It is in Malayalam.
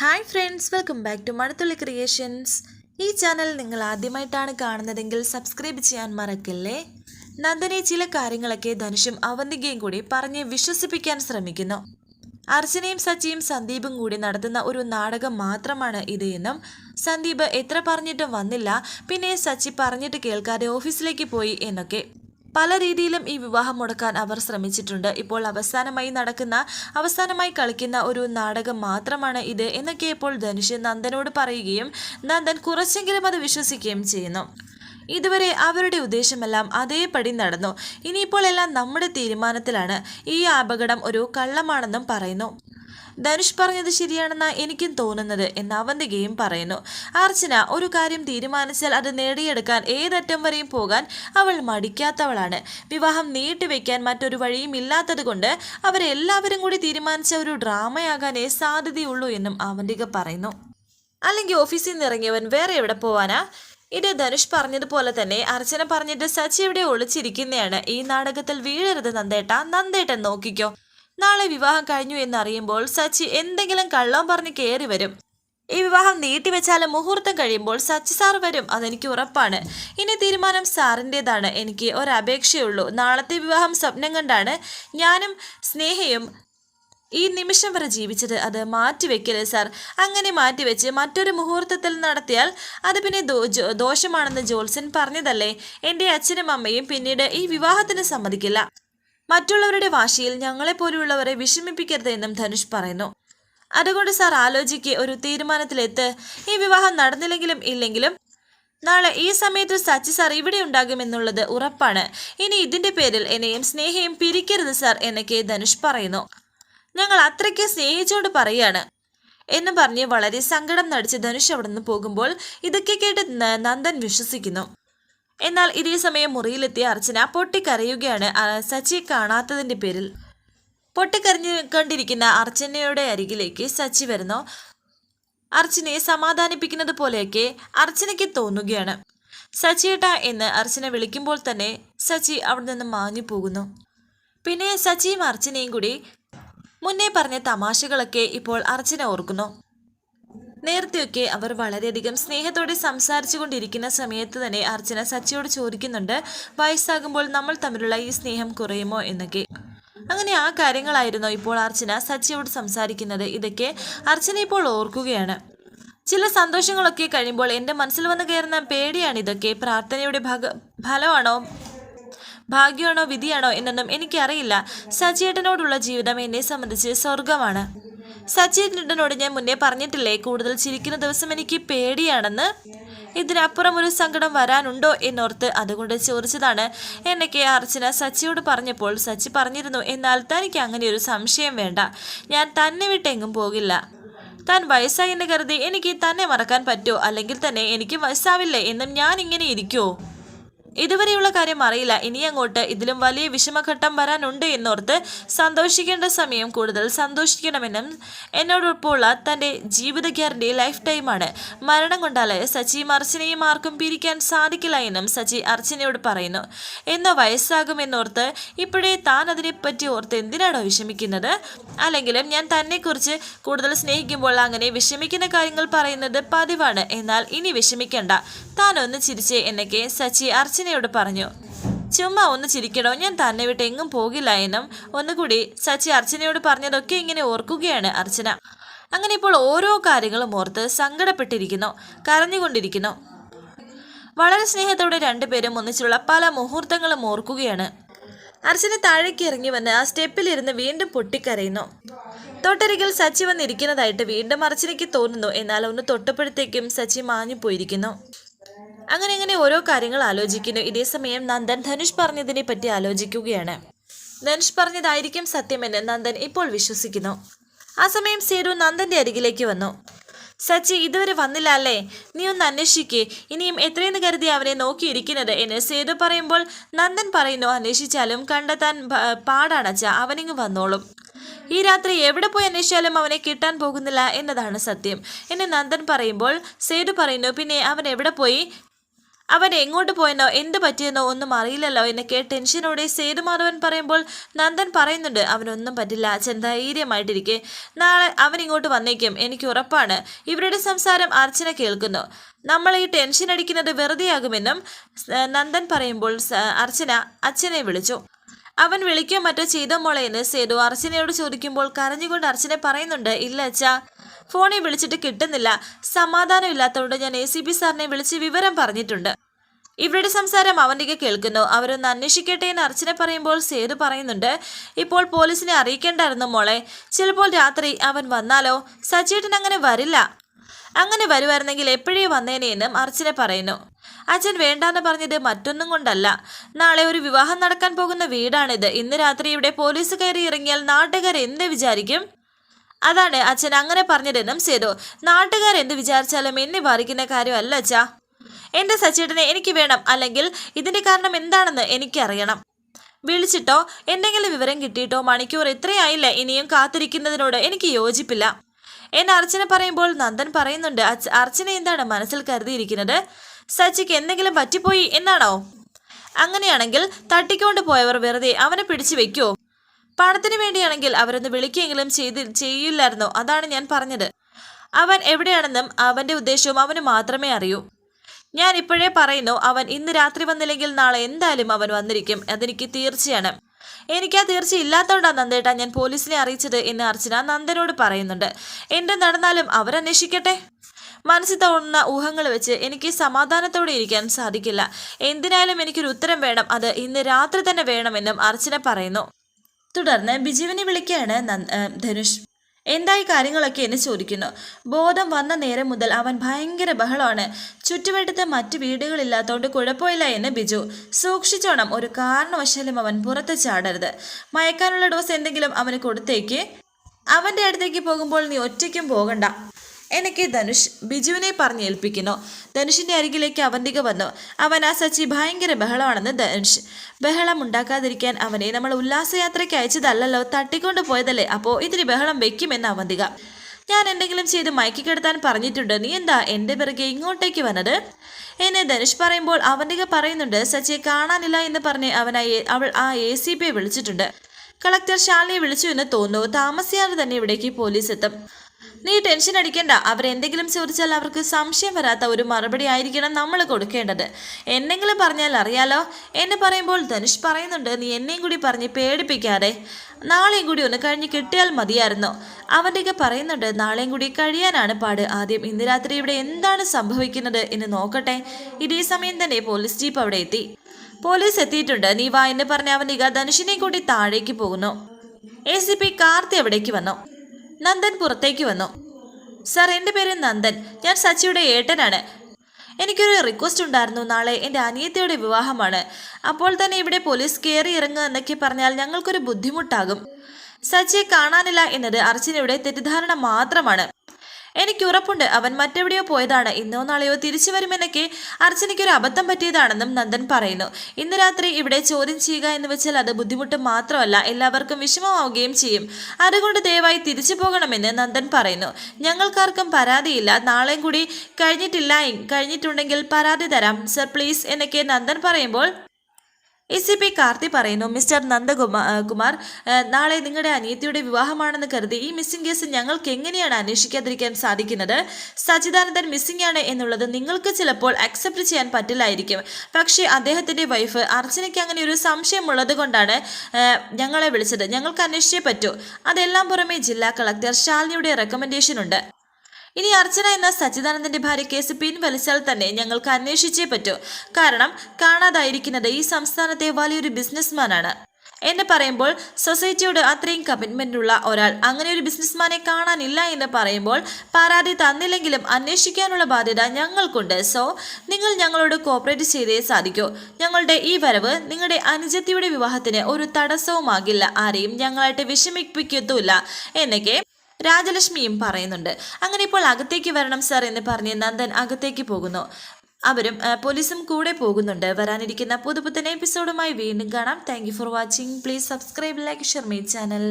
Hi friends welcome back to Mazhathulli creations ഈ ചാനൽ നിങ്ങൾ ആദ്യമായിട്ടാണ് കാണുന്നതെങ്കിൽ സബ്സ്ക്രൈബ് ചെയ്യാൻ മറക്കല്ലേ? നന്ദനെ ചില കാര്യങ്ങളൊക്കെ ധനുഷും അവന്തികയും കൂടി പറഞ്ഞ് വിശ്വസിപ്പിക്കാൻ ശ്രമിക്കുന്നു. അർച്ചനയും സച്ചിയും സന്ദീപും കൂടി നടത്തുന്ന ഒരു നാടകം മാത്രമാണ് ഇത് എന്നും സന്ദീപ് എത്ര പറഞ്ഞിട്ടും വന്നില്ല പിന്നെ സച്ചി പറഞ്ഞിട്ട് കേൾക്കാതെ ഓഫീസിലേക്ക് പോയി എന്നൊക്കെ പല രീതിയിലും ഈ വിവാഹം മുടക്കാൻ അവർ ശ്രമിച്ചിട്ടുണ്ട്. ഇപ്പോൾ അവസാനമായി നടക്കുന്ന അവസാനമായി കളിക്കുന്ന ഒരു നാടകം മാത്രമാണ് ഇത് എന്നൊക്കെ ഇപ്പോൾ ധനുഷ് നന്ദനോട് പറയുകയും നന്ദൻ കുറച്ചെങ്കിലും അത് വിശ്വസിക്കുകയും ചെയ്യുന്നു. ഇതുവരെ അവരുടെ ഉദ്ദേശമെല്ലാം അതേപടി നടന്നു. ഇനിയിപ്പോൾ എല്ലാം നമ്മുടെ തീരുമാനത്തിലാണ്. ഈ അപകടം ഒരു കള്ളമാണെന്നും പറയുന്നു. ധനുഷ് പറഞ്ഞത് ശരിയാണെന്നാ എനിക്കും തോന്നുന്നത് എന്ന് അവന്തികയും പറയുന്നു. അർച്ചന ഒരു കാര്യം തീരുമാനിച്ചാൽ അത് നേടിയെടുക്കാൻ ഏതറ്റം വരെയും പോകാൻ അവൾ മടിക്കാത്തവളാണ്. വിവാഹം നീട്ടിവെക്കാൻ മറ്റൊരു വഴിയും ഇല്ലാത്തത് കൊണ്ട് അവരെല്ലാവരും കൂടി തീരുമാനിച്ച ഒരു ഡ്രാമയാകാനേ സാധ്യതയുള്ളൂ എന്നും അവന്തിക പറയുന്നു. അല്ലെങ്കിൽ ഓഫീസിൽ നിന്ന് ഇറങ്ങിയവൻ വേറെ എവിടെ പോവാനാ? ഇത് ധനുഷ് പറഞ്ഞതുപോലെ തന്നെ അർച്ചന പറഞ്ഞിട്ട് സച്ചി ഒളിച്ചിരിക്കുന്നതാണ് ഈ നാടകത്തിൽ വീഴരുത് നന്ദേട്ട. നന്ദേട്ടൻ നോക്കിക്കോ. നാളെ വിവാഹം കഴിഞ്ഞു എന്നറിയുമ്പോൾ സച്ചി എന്തെങ്കിലും കള്ളം പറഞ്ഞ് കയറി വരും. ഈ വിവാഹം നീട്ടിവെച്ചാലും മുഹൂർത്തം കഴിയുമ്പോൾ സച്ചി സാർ വരും അതെനിക്ക് ഉറപ്പാണ്. ഇനി തീരുമാനം സാറിന്റെതാണ് എനിക്ക് ഒരപേക്ഷയുള്ളൂ. നാളത്തെ വിവാഹം സ്വപ്നം കണ്ടാണ് ഞാനും സ്നേഹയും ഈ നിമിഷം വരെ ജീവിച്ചത്. അത് മാറ്റിവെക്കരുത് സാർ. അങ്ങനെ മാറ്റിവെച്ച് മറ്റൊരു മുഹൂർത്തത്തിൽ നടത്തിയാൽ അത് പിന്നെ ദോഷമാണെന്ന് ജോത്സൻ പറഞ്ഞതല്ലേ? എന്റെ അച്ഛനും അമ്മയും പിന്നീട് ഈ വിവാഹത്തിന് സമ്മതിക്കില്ല. മറ്റുള്ളവരുടെ വാശിയിൽ ഞങ്ങളെപ്പോലെയുള്ളവരെ വിഷമിപ്പിക്കരുത് എന്നും ധനുഷ് പറയുന്നു. അതുകൊണ്ട് സാർ ആലോചിക്ക് ഒരു തീരുമാനത്തിലെത്ത് ഈ വിവാഹം നടന്നില്ലെങ്കിലും ഇല്ലെങ്കിലും നാളെ ഈ സമയത്ത് സച്ചി സാർ ഇവിടെ ഉണ്ടാകുമെന്നുള്ളത് ഉറപ്പാണ്. ഇനി ഇതിന്റെ പേരിൽ എന്നെയും സ്നേഹയും പിരിക്കരുത് സാർ എന്നൊക്കെ ധനുഷ് പറയുന്നു. ഞങ്ങൾ അത്രയ്ക്ക് സ്നേഹിച്ചുകൊണ്ട് പറയാണ് എന്ന് പറഞ്ഞ് വളരെ സങ്കടം നടിച്ച് ധനുഷ് അവിടെ നിന്ന് പോകുമ്പോൾ ഇതൊക്കെ കേട്ട് നന്ദൻ വിശ്വസിക്കുന്നു. എന്നാൽ ഇതേ സമയം മുറിയിലെത്തിയ അർച്ചന പൊട്ടിക്കരയുകയാണ് സച്ചി കാണാത്തതിന്റെ പേരിൽ. പൊട്ടിക്കരഞ്ഞു കൊണ്ടിരിക്കുന്ന അർച്ചനയുടെ അരികിലേക്ക് സച്ചി വരുന്നു. അർച്ചനയെ സമാധാനിപ്പിക്കുന്നത് പോലെയൊക്കെ അർച്ചനയ്ക്ക് തോന്നുകയാണ്. സച്ചിയേട്ട എന്ന് അർച്ചന വിളിക്കുമ്പോൾ തന്നെ സച്ചി അവിടെ നിന്ന് മാഞ്ഞു പോകുന്നു പിന്നെ സച്ചിയും അർച്ചനയും കൂടി മുന്നേ പറഞ്ഞ തമാശകളൊക്കെ ഇപ്പോൾ അർച്ചന ഓർക്കുന്നു. നേരത്തെയൊക്കെ അവർ വളരെയധികം സ്നേഹത്തോടെ സംസാരിച്ചു കൊണ്ടിരിക്കുന്ന സമയത്ത് തന്നെ അർച്ചന സച്ചിയോട് ചോദിക്കുന്നുണ്ട് വയസ്സാകുമ്പോൾ നമ്മൾ തമ്മിലുള്ള ഈ സ്നേഹം കുറയുമോ? എന്നൊക്കെ. അങ്ങനെ ആ കാര്യങ്ങളായിരുന്നു ഇപ്പോൾ അർച്ചന സച്ചിയോട് സംസാരിക്കുന്നത്. ഇതൊക്കെ അർച്ചന ഇപ്പോൾ ഓർക്കുകയാണ്. ചില സന്തോഷങ്ങളൊക്കെ കഴിയുമ്പോൾ എന്റെ മനസ്സിൽ വന്ന് കയറുന്ന പേടിയാണ് ഇതൊക്കെ. പ്രാർത്ഥനയുടെ ഭാഗ ഫലമാണോ ഭാഗ്യമാണോ വിധിയാണോ എന്നൊന്നും എനിക്കറിയില്ല. സച്ചിയേട്ടനോടുള്ള ജീവിതം എന്നെ സംബന്ധിച്ച് സ്വർഗമാണ് സച്ചിയേട്ടനോട് ഞാൻ മുന്നേ പറഞ്ഞിട്ടില്ലേ കൂടുതൽ ചിരിക്കുന്ന ദിവസം എനിക്ക് പേടിയാണെന്ന്. ഇതിനപ്പുറം ഒരു സങ്കടം വരാനുണ്ടോ എന്നോർത്ത് അതുകൊണ്ട് ചോദിച്ചതാണ്. എന്നൊക്കെ അർച്ചന സച്ചിയോട് പറഞ്ഞപ്പോൾ സച്ചി പറഞ്ഞിരുന്നു എന്നാൽ തനിക്ക് അങ്ങനെ ഒരു സംശയം വേണ്ട. ഞാൻ തന്നെ വിട്ടെങ്ങും പോകില്ല. താൻ വയസ്സായി എന്ന് കരുതി എനിക്ക് തന്നെ മറക്കാൻ പറ്റുമോ അല്ലെങ്കിൽ തന്നെ എനിക്ക് വയസ്സാവില്ലേ എന്നും ഞാൻ ഇങ്ങനെ ഇരിക്കുമോ ഇതുവരെയുള്ള കാര്യം അറിയില്ല. ഇനി അങ്ങോട്ട് ഇതിലും വലിയ വിഷമഘട്ടം വരാനുണ്ട് എന്നോർത്ത് സന്തോഷിക്കേണ്ട സമയം കൂടുതൽ സന്തോഷിക്കണമെന്നും എന്നോടൊപ്പമുള്ള തന്റെ ജീവിത ഗ്യാരണ്ടി ലൈഫ് ടൈമാണ്. മരണം കൊണ്ടാൽ സച്ചിയും അർച്ചനയും ആർക്കും പിരിക്കാൻ സാധിക്കില്ല എന്നും സച്ചി അർച്ചനയോട് പറയുന്നു. എന്നോ വയസ്സാകുമെന്നോർത്ത് ഇപ്പോഴേ താൻ അതിനെപ്പറ്റി ഓർത്ത് എന്തിനാണോ വിഷമിക്കുന്നത്? അല്ലെങ്കിലും ഞാൻ തന്നെക്കുറിച്ച് കൂടുതൽ സ്നേഹിക്കുമ്പോൾ അങ്ങനെ വിഷമിക്കുന്ന കാര്യങ്ങൾ പറയുന്നത് പതിവാണ്. എന്നാൽ ഇനി വിഷമിക്കണ്ട. താൻ ഒന്ന് ചിരിച്ചേ എന്നൊക്കെ സച്ചി അർച്ചനയോട് പറഞ്ഞു. ചുമ്മാ ഒന്ന് ചിരിക്കണോ ഞാൻ തന്നെ വിട്ട് എങ്ങും പോകില്ല എന്നും ഒന്നുകൂടി സച്ചി അർച്ചനയോട് പറഞ്ഞതൊക്കെ ഇങ്ങനെ ഓർക്കുകയാണ് അർച്ചന. അങ്ങനെ ഇപ്പോൾ ഓരോ കാര്യങ്ങളും ഓർത്ത് സങ്കടപ്പെട്ടിരിക്കുന്നു കരഞ്ഞുകൊണ്ടിരിക്കുന്നു. വളരെ സ്നേഹത്തോടെ രണ്ടുപേരും ഒന്നിച്ചുള്ള പല മുഹൂർത്തങ്ങളും ഓർക്കുകയാണ്. അർച്ചന താഴേക്ക് ഇറങ്ങി വന്ന് ആ സ്റ്റെപ്പിൽ സ്റ്റെപ്പിലിരുന്ന് വീണ്ടും പൊട്ടിക്കരയുന്നു. തൊട്ടരികിൽ സച്ചി വന്നിരിക്കുന്നതായിട്ട് വീണ്ടും അർച്ചനയ്ക്ക് തോന്നുന്നു. എന്നാൽ ഒന്ന് തൊട്ടപ്പോഴത്തേക്കും സച്ചി മാഞ്ഞു പോയിരിക്കുന്നു അങ്ങനെ അങ്ങനെ ഓരോ കാര്യങ്ങൾ ആലോചിക്കുന്നു. ഇതേ സമയം നന്ദൻ ധനുഷ് പറഞ്ഞതിനെ പറ്റി ആലോചിക്കുകയാണ്. ധനുഷ് പറഞ്ഞതായിരിക്കും സത്യമെന്ന് നന്ദൻ ഇപ്പോൾ വിശ്വസിക്കുന്നു. ആ സമയം സേരു നന്ദന്റെ അരികിലേക്ക് വന്നു. സച്ചി ഇതുവരെ വന്നില്ല അല്ലേ? നീ ഒന്ന് അന്വേഷിക്കേ. ഇനിയും എത്രയെന്ന് കരുതി അവനെ നോക്കിയിരിക്കുന്നത് എന്ന് സേതു പറയുമ്പോൾ നന്ദൻ പറയുന്നു അന്വേഷിച്ചാലും കണ്ടെത്താൻ പാടാണച്ച അവനിങ്ങ് വന്നോളും. ഈ രാത്രി എവിടെ പോയി അന്വേഷിച്ചാലും അവനെ കിട്ടാൻ പോകുന്നില്ല എന്നതാണ് സത്യം. എന്നെ നന്ദൻ പറയുമ്പോൾ സേതു പറയുന്നു പിന്നെ അവൻ എവിടെ പോയി? അവൻ എങ്ങോട്ട് പോയെന്നോ എന്ത് പറ്റിയെന്നോ ഒന്നും അറിയില്ലല്ലോ എന്നൊക്കെ ടെൻഷനോടെ സേതുമാധവൻ പറയുമ്പോൾ നന്ദൻ പറയുന്നുണ്ട് അവനൊന്നും പറ്റില്ല അച്ഛൻ ധൈര്യമായിട്ടിരിക്കെ. നാളെ അവൻ ഇങ്ങോട്ട് വന്നേക്കും എനിക്ക് ഉറപ്പാണ്. ഇവരുടെ സംസാരം അർച്ചന കേൾക്കുന്നു. നമ്മൾ ഈ ടെൻഷൻ അടിക്കുന്നത് വെറുതെയാകുമെന്നും നന്ദൻ പറയുമ്പോൾ അർച്ചന അച്ഛനെ വിളിച്ചു. അവൻ വിളിക്കുകയോ മറ്റോ ചെയ്തോ മോളെ? എന്ന് സേതു അർച്ചനയോട് ചോദിക്കുമ്പോൾ കരഞ്ഞുകൊണ്ട് അർച്ചന പറയുന്നുണ്ട് ഇല്ല അച്ഛാ. ഫോണിൽ വിളിച്ചിട്ട് കിട്ടുന്നില്ല. സമാധാനമില്ലാത്തതുകൊണ്ട് ഞാൻ എ സി പി സാറിനെ വിളിച്ച് വിവരം പറഞ്ഞിട്ടുണ്ട്. ഇവരുടെ സംസാരം അവന്റെ കേൾക്കുന്നു. അവരൊന്ന് അന്വേഷിക്കട്ടെ എന്ന് അർച്ചന പറയുമ്പോൾ സേതു പറയുന്നുണ്ട് ഇപ്പോൾ പോലീസിനെ അറിയിക്കേണ്ടായിരുന്നു മോളെ. ചിലപ്പോൾ രാത്രി അവൻ വന്നാലോ? സച്ചേട്ടൻ അങ്ങനെ വരില്ല. അങ്ങനെ വരുമായിരുന്നെങ്കിൽ എപ്പോഴേ വന്നേനെ എന്നും അർച്ചന പറയുന്നു. അച്ഛൻ വേണ്ടാന്ന് പറഞ്ഞത് മറ്റൊന്നും കൊണ്ടല്ല. നാളെ ഒരു വിവാഹം നടക്കാൻ പോകുന്ന വീടാണിത്. ഇന്ന് രാത്രി ഇവിടെ പോലീസ് കയറി ഇറങ്ങിയാൽ നാട്ടുകാർ എന്ത് വിചാരിക്കും? അതാണ് അച്ഛൻ അങ്ങനെ പറഞ്ഞതെന്നും സേതു. നാട്ടുകാർ എന്ത് വിചാരിച്ചാലും എന്നെ ബാധിക്കുന്ന കാര്യമല്ല അച്ഛാ. എന്റെ സച്ചേട്ടനെ എനിക്ക് വേണം അല്ലെങ്കിൽ ഇതിന്റെ കാരണം എന്താണെന്ന് എനിക്കറിയണം. വിളിച്ചിട്ടോ എന്തെങ്കിലും വിവരം കിട്ടിയിട്ടോ മണിക്കൂർ എത്രയായില്ല ഇനിയും കാത്തിരിക്കുന്നതിനോട് എനിക്ക് യോജിപ്പില്ല. എന്നെ അർച്ചന പറയുമ്പോൾ നന്ദൻ പറയുന്നുണ്ട് "അച്ഛ- അർച്ചന എന്താണ് മനസ്സിൽ കരുതിയിരിക്കുന്നത്? സച്ചിക്ക് എന്തെങ്കിലും പറ്റിപ്പോയി എന്നാണോ? അങ്ങനെയാണെങ്കിൽ തട്ടിക്കൊണ്ട് പോയവർ വെറുതെ അവനെ പിടിച്ചു വെക്കുവോ? പണത്തിന് വേണ്ടിയാണെങ്കിൽ അവരൊന്ന് വിളിക്കുകയെങ്കിലും ചെയ്തി ചെയ്യില്ലായിരുന്നോ. അതാണ് ഞാൻ പറഞ്ഞത്. അവൻ എവിടെയാണെന്നും അവന്റെ ഉദ്ദേശവും അവന് മാത്രമേ അറിയൂ. ഞാൻ ഇപ്പോഴേ പറയുന്നു അവൻ ഇന്ന് രാത്രി വന്നില്ലെങ്കിൽ നാളെ എന്തായാലും അവൻ വന്നിരിക്കും. അതെനിക്ക് തീർച്ചയാണ്. എനിക്ക് ആ തീർച്ച ഇല്ലാത്തതുകൊണ്ടാണ് നന്ദേട്ട ഞാൻ പോലീസിനെ അറിയിച്ചത് എന്ന് അർച്ചന നന്ദനോട് പറയുന്നുണ്ട്. എന്ത് നടന്നാലും അവരന്വേഷിക്കട്ടെ? മനസ്സിൽ തോന്നുന്ന ഊഹങ്ങൾ വെച്ച് എനിക്ക് സമാധാനത്തോടെ ഇരിക്കാൻ സാധിക്കില്ല. എന്തിനായാലും എനിക്കൊരു ഉത്തരം വേണം. അത് ഇന്ന് രാത്രി തന്നെ വേണമെന്നും അർച്ചന പറയുന്നു. തുടർന്ന് ബിജുവിനെ വിളിക്കുകയാണ് ധനുഷ്. എന്തായി കാര്യങ്ങളൊക്കെ? എന്ന് ചോദിക്കുന്നു. ബോധം വന്ന നേരം മുതൽ അവൻ ഭയങ്കര ബഹളമാണ്. ചുറ്റുവട്ടത്ത് മറ്റു വീടുകളില്ലാത്തതുകൊണ്ട് കുഴപ്പമില്ല എന്ന് ബിജു. സൂക്ഷിച്ചോണം. ഒരു കാരണവശാലും അവൻ പുറത്ത് ചാടരുത്. മയക്കാനുള്ള ഡോസ് എന്തെങ്കിലും അവന് കൊടുത്തേക്ക്. അവന്റെ അടുത്തേക്ക് പോകുമ്പോൾ നീ ഒറ്റയ്ക്കും പോകണ്ട. എനിക്ക് ധനുഷ് ബിജുവിനെ പറഞ്ഞേൽപ്പിക്കുന്നു ധനുഷിന്റെ അരികിലേക്ക് അവന്തിക വന്നു. അവൻ ആ സച്ചി ഭയങ്കര ബഹളമാണെന്ന് ധനുഷ്. ബഹളം ഉണ്ടാക്കാതിരിക്കാൻ അവനെ നമ്മൾ ഉല്ലാസയാത്രയ്ക്ക് അയച്ചതല്ലല്ലോ തട്ടിക്കൊണ്ട് പോയതല്ലേ? അപ്പോൾ ഇതിന് ബഹളം വെക്കുമെന്ന് അവന്തിക. ഞാൻ എന്തെങ്കിലും ചെയ്ത് മയക്കിക്കെടുത്താൻ പറഞ്ഞിട്ടുണ്ട്. നീ എന്താ എന്റെ പിറകെ ഇങ്ങോട്ടേക്ക് വന്നത്? എന്നെ ധനുഷ് പറയുമ്പോൾ അവന്തിക പറയുന്നുണ്ട് സച്ചിയെ കാണാനില്ല എന്ന് പറഞ്ഞ് എ- അവൾ ആ എ സി പിയെ വിളിച്ചിട്ടുണ്ട്. കളക്ടർ ശാലിയെ വിളിച്ചു എന്ന് തോന്നുന്നു. താമസിയാതെ തന്നെ ഇവിടേക്ക് പോലീസ് എത്തും. നീ ടെൻഷൻ അടിക്കേണ്ട. അവരെന്തെങ്കിലും ചോദിച്ചാൽ അവർക്ക് സംശയം വരാത്ത ഒരു മറുപടി ആയിരിക്കണം നമ്മൾ കൊടുക്കേണ്ടത്. എന്തെങ്കിലും പറഞ്ഞാൽ അറിയാലോ. എന്നെ പറയുമ്പോൾ ധനുഷ് പറയുന്നുണ്ട് നീ എന്നെയും കൂടി പറഞ്ഞ് പേടിപ്പിക്കാതെ നാളെയും കൂടി ഒന്ന് കഴിഞ്ഞ് കിട്ടിയാൽ മതിയായിരുന്നു. അവന്റെയൊക്കെ പറയുന്നുണ്ട് നാളെയും കൂടി കഴിയാനാണ് പാട്. ആദ്യം ഇന്ന് രാത്രി ഇവിടെ എന്താണ് സംഭവിക്കുന്നത് എന്ന് നോക്കട്ടെ. ഇതേ സമയം തന്നെ പോലീസ് ജീപ്പ് അവിടെ എത്തി. പോലീസ് എത്തിയിട്ടുണ്ട്. നീ വാ എന്ന് പറഞ്ഞ അവനിക ധനുഷിനെ കൂടി താഴേക്ക് പോകുന്നു. എ സി പി കാർത്തി അവിടേക്ക് വന്നു. നന്ദൻ പുറത്തേക്ക് വന്നു. സാർ എന്റെ പേര് നന്ദൻ. ഞാൻ സച്ചിയുടെ ഏട്ടനാണ്. എനിക്കൊരു റിക്വസ്റ്റ് ഉണ്ടായിരുന്നു. നാളെ എന്റെ അനിയത്തിയുടെ വിവാഹമാണ്. അപ്പോൾ തന്നെ ഇവിടെ പോലീസ് കയറി ഇറങ്ങുക എന്നൊക്കെ പറഞ്ഞാൽ ഞങ്ങൾക്കൊരു ബുദ്ധിമുട്ടാകും. സച്ചിയെ കാണാനില്ല എന്നത് അർച്ചനയുടെ തെറ്റിദ്ധാരണ മാത്രമാണ്. എനിക്ക് ഉറപ്പുണ്ട്. അവൻ മറ്റെവിടെയോ പോയതാണ്. ഇന്നോ നാളെയോ തിരിച്ചു വരുമെന്നൊക്കെ അർച്ചനയ്ക്കൊരു അബദ്ധം പറ്റിയതാണെന്നും നന്ദൻ പറയുന്നു. ഇന്ന് രാത്രി ഇവിടെ ചോദ്യം ചെയ്യുക എന്ന് വെച്ചാൽ അത് ബുദ്ധിമുട്ട് മാത്രമല്ല എല്ലാവർക്കും വിഷമമാവുകയും ചെയ്യും. അതുകൊണ്ട് ദയവായി തിരിച്ചു പോകണമെന്ന് നന്ദൻ പറയുന്നു. ഞങ്ങൾക്കാർക്കും പരാതിയില്ല. നാളെയും കൂടി കഴിഞ്ഞിട്ടില്ല കഴിഞ്ഞിട്ടുണ്ടെങ്കിൽ പരാതി തരാം. സർ പ്ലീസ് എന്നൊക്കെ നന്ദൻ പറയുമ്പോൾ എ സി പി കാർത്തി പറയുന്നു മിസ്റ്റർ നന്ദകുമാർ കുമാർ നാളെ നിങ്ങളുടെ അനിയത്തിയുടെ വിവാഹമാണെന്ന് കരുതി ഈ മിസ്സിംഗ് കേസ് ഞങ്ങൾക്ക് എങ്ങനെയാണ് അന്വേഷിക്കാതിരിക്കാൻ സാധിക്കുന്നത്? സച്ചിദാനന്ദൻ മിസ്സിംഗ് ആണ് എന്നുള്ളത് നിങ്ങൾക്ക് ചിലപ്പോൾ അക്സെപ്റ്റ് ചെയ്യാൻ പറ്റില്ലായിരിക്കും. പക്ഷേ അദ്ദേഹത്തിന്റെ വൈഫ് അർച്ചനയ്ക്ക് അങ്ങനെ ഒരു സംശയമുള്ളത് കൊണ്ടാണ് ഞങ്ങളെ വിളിച്ചത്. ഞങ്ങൾക്ക് അന്വേഷിച്ചേ പറ്റൂ. അതെല്ലാം പുറമെ ജില്ലാ കളക്ടർ ശാലിനിയുടെ റെക്കമെൻഡേഷൻ ഉണ്ട്. ഇനി അർച്ചന എന്ന സച്ചിദാനന്ദന്റെ ഭാര്യ കേസ് പിൻവലിച്ചാൽ തന്നെ ഞങ്ങൾക്ക് അന്വേഷിച്ചേ പറ്റൂ. കാരണം കാണാതായിരിക്കുന്നത് ഈ സംസ്ഥാനത്തെ വലിയൊരു ബിസിനസ്മാനാണ്. എന്ന് പറയുമ്പോൾ സൊസൈറ്റിയോട് അത്രയും കമ്മിറ്റ്മെന്റ് ഉള്ള ഒരാൾ അങ്ങനെ ഒരു ബിസിനസ്മാനെ കാണാനില്ല എന്ന് പറയുമ്പോൾ പരാതി തന്നില്ലെങ്കിലും അന്വേഷിക്കാനുള്ള ബാധ്യത ഞങ്ങൾക്കുണ്ട്. സോ നിങ്ങൾ ഞങ്ങളോട് കോപ്പറേറ്റ് ചെയ്തേ സാധിക്കൂ. ഞങ്ങളുടെ ഈ വരവ് നിങ്ങളുടെ അനുജത്തിയുടെ വിവാഹത്തിന് ഒരു തടസ്സവുമാകില്ല. ആരെയും ഞങ്ങളായിട്ട് വിഷമിപ്പിക്കത്തുമില്ല. എന്നൊക്കെ രാജലക്ഷ്മിയും പറയുന്നുണ്ട്. അങ്ങനെ ഇപ്പോൾ അകത്തേക്ക് വരണം സർ എന്ന് പറഞ്ഞ് നന്ദൻ അകത്തേക്ക് പോകുന്നു. അവരും പോലീസും കൂടെ പോകുന്നുണ്ട്. വരാനിരിക്കുന്ന പുതുപുത്തൻ എപ്പിസോഡുമായി വീണ്ടും കാണാം. Thank for watching please subscribe like share my channel